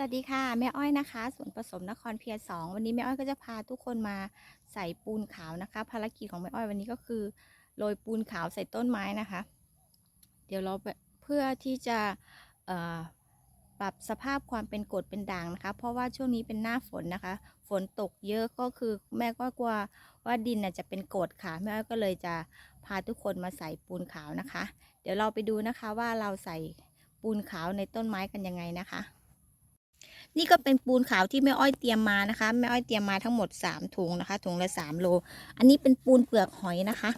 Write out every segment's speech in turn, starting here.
สวัสดีค่ะ แม่อ้อยนะคะสวนผสมนครเพียรสองวันนี้แม่อ้อยก็จะพาทุกคนมาใส่ปูนขาวนะคะ ภารกิจของแม่อ้อยวันนี้ก็คือโรยปูนขาวใส่ต้นไม้นะคะ เดี๋ยวเราเพื่อที่จะปรับสภาพความเป็นกรดเป็นด่างนะคะ เพราะว่าช่วงนี้เป็นหน้าฝนนะคะ ฝนตกเยอะก็คือแม่ก็กลัวว่าดินจะเป็นกรดค่ะแม่อ้อยก็เลยจะพาทุกคนมาใส่ปูนขาวนะคะ เดี๋ยวเราไปดูนะคะว่าเราใส่ปูนขาวในต้นไม้กันยังไงนะคะ นี่ก็เป็นปูนขาวที่แม่อ้อยเตรียมมานะคะแม่อ้อยเตรียมมาทั้งหมด3ถุงนะคะถุงละ3โล อันนี้เป็นปูนเปลือกหอยนะคะ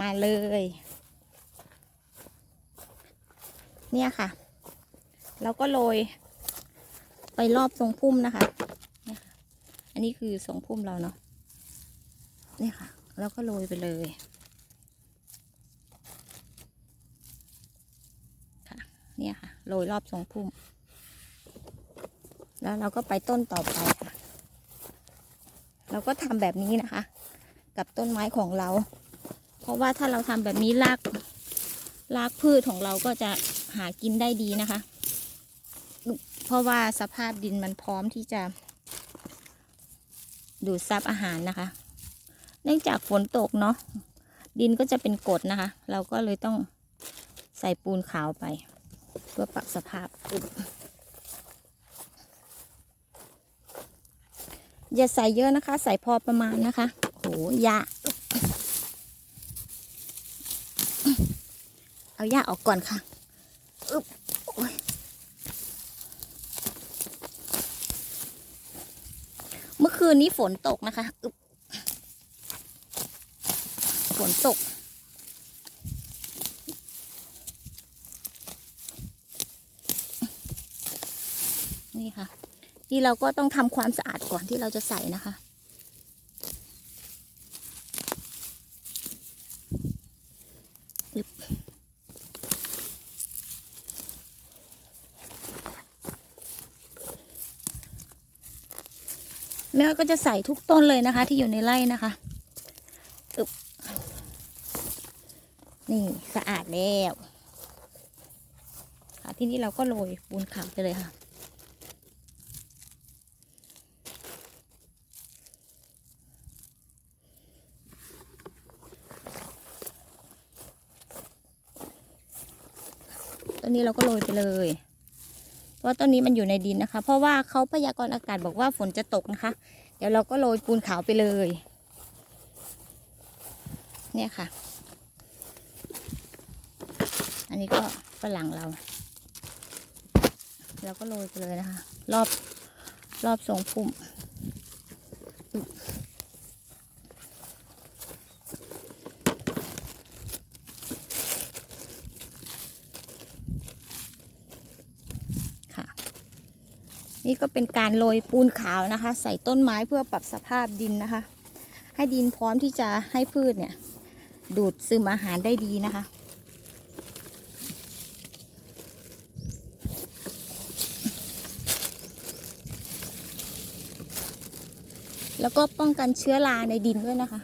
มาเลย เนี่ยค่ะ เราก็โรยไปรอบทรงพุ่มนะคะเนี่ยค่ะอันนี้คือทรงพุ่มเราเนาะเนี่ยค่ะ แล้วก็โรยไปเลยค่ะเนี่ยค่ะโรยรอบทรงพุ่ม แล้วเราก็ไปต้นต่อไปค่ะ เราก็ทำแบบนี้นะคะ กับต้นไม้ของเรา เพราะว่าถ้าเราทำแบบนี้รากรากพืชของเราก็จะหากินได้ดีนะคะ เพราะว่าสภาพดินมันพร้อมที่จะ ดูดซับอาหารนะคะ เนื่องจากฝนตกเนาะดินก็จะเป็นกรดนะคะ เราก็เลยต้องใส่ปูนขาวไป เพื่อปรับสภาพ อย่าใส่เยอะนะคะ ใส่พอประมาณนะคะ โหยาเอาหญ้าออกก่อนค่ะอึบเมื่อคืนนี้ฝนตกนะคะ อึบฝนตก นี่ค่ะ นี่เราก็ต้องทำความสะอาดก่อนที่เราจะใส่นะคะ แม่ก็จะใส่ทุกต้นเลยนะคะ ที่อยู่ในไร่นะคะอึบนี่สะอาดแล้วค่ะที่นี่เราก็โรยปูนขาวไปเลยค่ะ นนี้เราก็โรยไปเลยเพราะว่าต้นนี้มันอยู่ในดินนะคะ เพราะว่าเขาพยากรณ์อากาศบอกว่าฝนจะตกนะคะ เดี๋ยวเราก็โรยปูนขาวไปเลย เนี่ยค่ะ อันนี้ก็ฝรั่งเราเราก็โรยไปเลยนะคะ รอบรอบทรงพุ่ม นี่ก็เป็นการโรยปูนขาวนะคะ ใส่ต้นไม้เพื่อปรับสภาพดินนะคะ ให้ดินพร้อมที่จะให้พืชเนี่ย ดูดซึมอาหารได้ดีนะคะ แล้วก็ป้องกันเชื้อราในดินด้วยนะคะ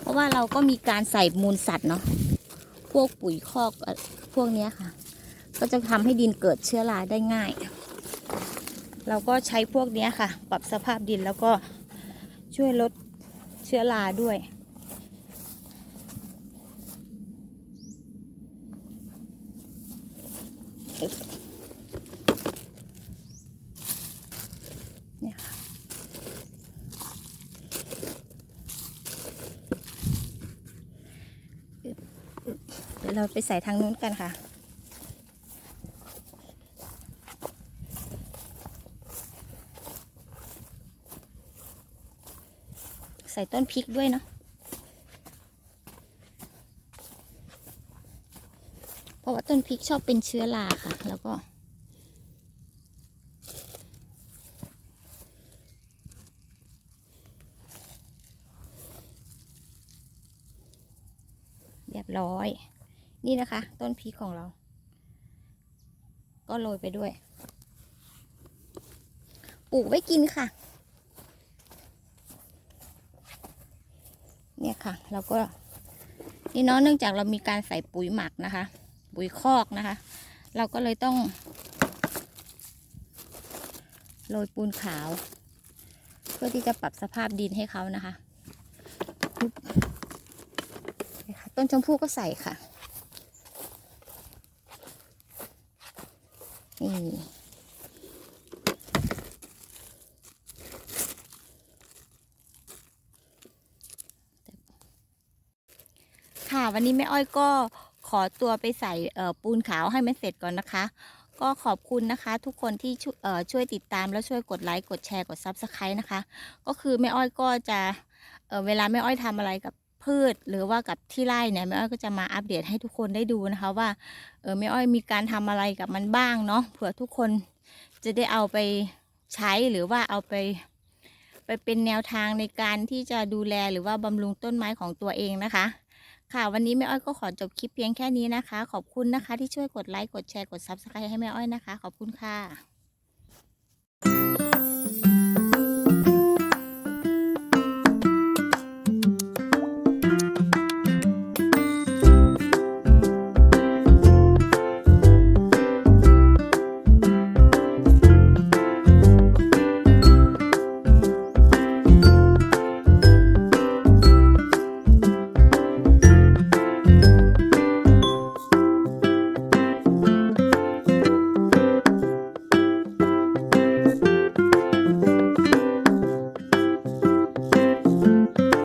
เพราะว่าเราก็มีการใส่มูลสัตว์เนาะ วกปุ๋ยคอกพวกนี้ค่ะ ก็จะทำให้ดินเกิดเชื้อราได้ง่าย เราก็ใช้พวกนี้ค่ะ ปรับสภาพดินแล้วก็ช่วยลดเชื้อราด้วย เราไปใส่ทางนู้นกันค่ะ ใส่ต้นพริกด้วยเนาะเพราะว่าต้นพริกชอบเป็นเชื้อราค่ะ แล้วก็เรียบร้อย นี่นะคะ ต้นพริกของเรา ก็โรยไปด้วย ปลูกไว้กินค่ะ เนี่ยค่ะ เราก็ นี่เนาะเนื่องจากเรามีการใส่ปุ๋ยหมักนะคะ ปุ๋ยคอกนะคะ เราก็เลยต้องโรยปูนขาว เพื่อที่จะปรับสภาพดินให้เขานะคะปึ๊บนี่ค่ะต้นชมพู่ก็ใส่ค่ะ นี่ ค่ะ วันนี้แม่อ้อยก็ขอตัวไปใส่ปูนขาวให้มันเสร็จก่อนนะคะ ก็ขอบคุณนะคะ ทุกคนที่ช่วยเอ่อช่วยติดตามแล้วช่วยกดไลค์กดแชร์กด Subscribe นะคะ ก็คือแม่อ้อยก็จะเเวลาแม่อ้อยทำอะไรกับพืช หรือว่ากับที่ไร่เนี่ยแม่อ้อยก็จะมาอัปเดตให้ทุกคนได้ดูนะคะว่าเออแม่อ้อยมีการทำอะไรกับมันบ้างเนาะเผื่อทุกคนจะได้เอาไปใช้หรือว่าเอาไปไปเป็นแนวทางในการที่จะดูแลหรือว่าบำรุงต้นไม้ของตัวเองนะคะ ค่ะ วันนี้แม่อ้อยก็ขอจบคลิปเพียงแค่นี้นะคะ ขอบคุณนะคะที่ช่วยกดไลค์กดแชร์กดซับสไครต์ให้แม่อ้อยนะคะ ขอบคุณค่ะ